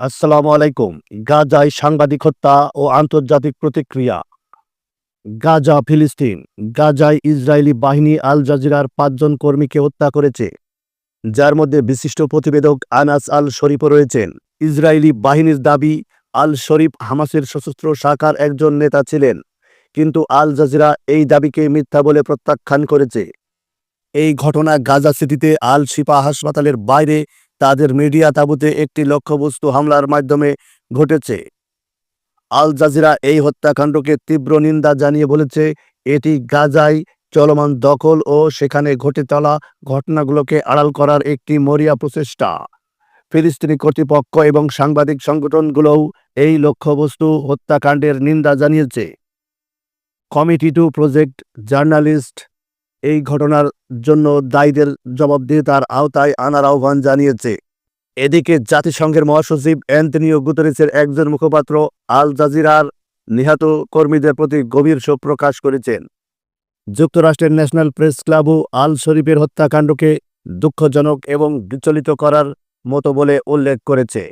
আসসালামু আলাইকুম। গাজায় সাংবাদিক হত্যা ও আন্তর্জাতিক প্রতিক্রিয়া। গাজা, ফিলিস্তিন। গাজায় ইসরায়েলি বাহিনী আল জাজিরার পাঁচজন কর্মীকে হত্যা করেছে। যার মধ্যে বিশিষ্ট প্রতিবেদক আনাস আল শরীফও রয়েছেন। ইসরায়েলি বাহিনীর দাবি, আল শরীফ হামাসের সশস্ত্র শাখার একজন নেতা ছিলেন, কিন্তু আল জাজিরা এই দাবিকে মিথ্যা বলে প্রত্যাখ্যান করেছে। এই ঘটনা গাজা সিটিতে আল শিপা হাসপাতালের বাইরে তাদের মিডিয়া তাঁবুতে একটি লক্ষ্যবস্তু হামলার মাধ্যমে ঘটেছে। আল জাজিরা এই হত্যাকাণ্ডকে তীব্র নিন্দা জানিয়ে বলেছে, এটি গাজায় চলমান দখল ও সেখানে ঘটে চলা ঘটনাগুলোকে আড়াল করার একটি মরিয়া প্রচেষ্টা। ফিলিস্তিনি কর্তৃপক্ষ এবং সাংবাদিক সংগঠনগুলোও এই লক্ষ্যবস্তু হত্যাকাণ্ডের নিন্দা জানিয়েছে। কমিটি টু প্রজেক্ট জার্নালিস্ট এই ঘটনার জন্য দায়ীদের জবাবদিহিতার আওতায় আনার আহ্বান জানিয়েছে। এদিকে জাতিসংঘের মহাসচিব অ্যান্টনিও গুতরেসের একজন মুখপাত্র আল জাজিরার নিহত কর্মীদের প্রতি গভীর শোক প্রকাশ করেছেন। যুক্তরাষ্ট্রের ন্যাশনাল প্রেস ক্লাবও আল শরীফের হত্যাকাণ্ডকে দুঃখজনক এবং বিচলিত করার মতো বলে উল্লেখ করেছে।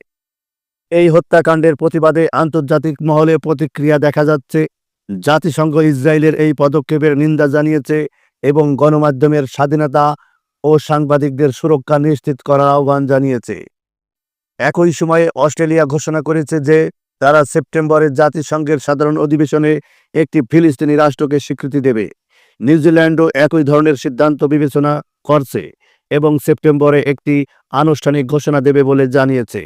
এই হত্যাকাণ্ডের প্রতিবাদে আন্তর্জাতিক মহলে প্রতিক্রিয়া দেখা যাচ্ছে। জাতিসংঘ ইসরায়েলের এই পদক্ষেপের নিন্দা জানিয়েছে এবং গণমাধ্যমের স্বাধীনতা ও সাংবাদিকদের সুরক্ষা নিশ্চিত করার আহ্বান জানিয়েছে। একই সময়ে অস্ট্রেলিয়া ঘোষণা করেছে যে, তারা সেপ্টেম্বরে জাতিসংঘের সাধারণ অধিবেশনে একটি ফিলিস্তিনি রাষ্ট্রকে স্বীকৃতি দেবে। নিউজিল্যান্ডও একই ধরনের সিদ্ধান্ত বিবেচনা করছে এবং সেপ্টেম্বরে একটি আনুষ্ঠানিক ঘোষণা দেবে বলে জানিয়েছে।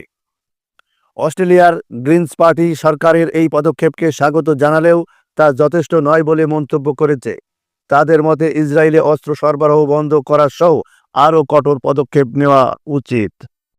অস্ট্রেলিয়ার গ্রিনস পার্টি সরকারের এই পদক্ষেপকে স্বাগত জানালেও তা যথেষ্ট নয় বলে মন্তব্য করেছে। তাদের মতে ইসরায়েলে অস্ত্র সরবরাহ বন্ধ করা সহ আরও কঠোর পদক্ষেপ নেওয়া উচিত।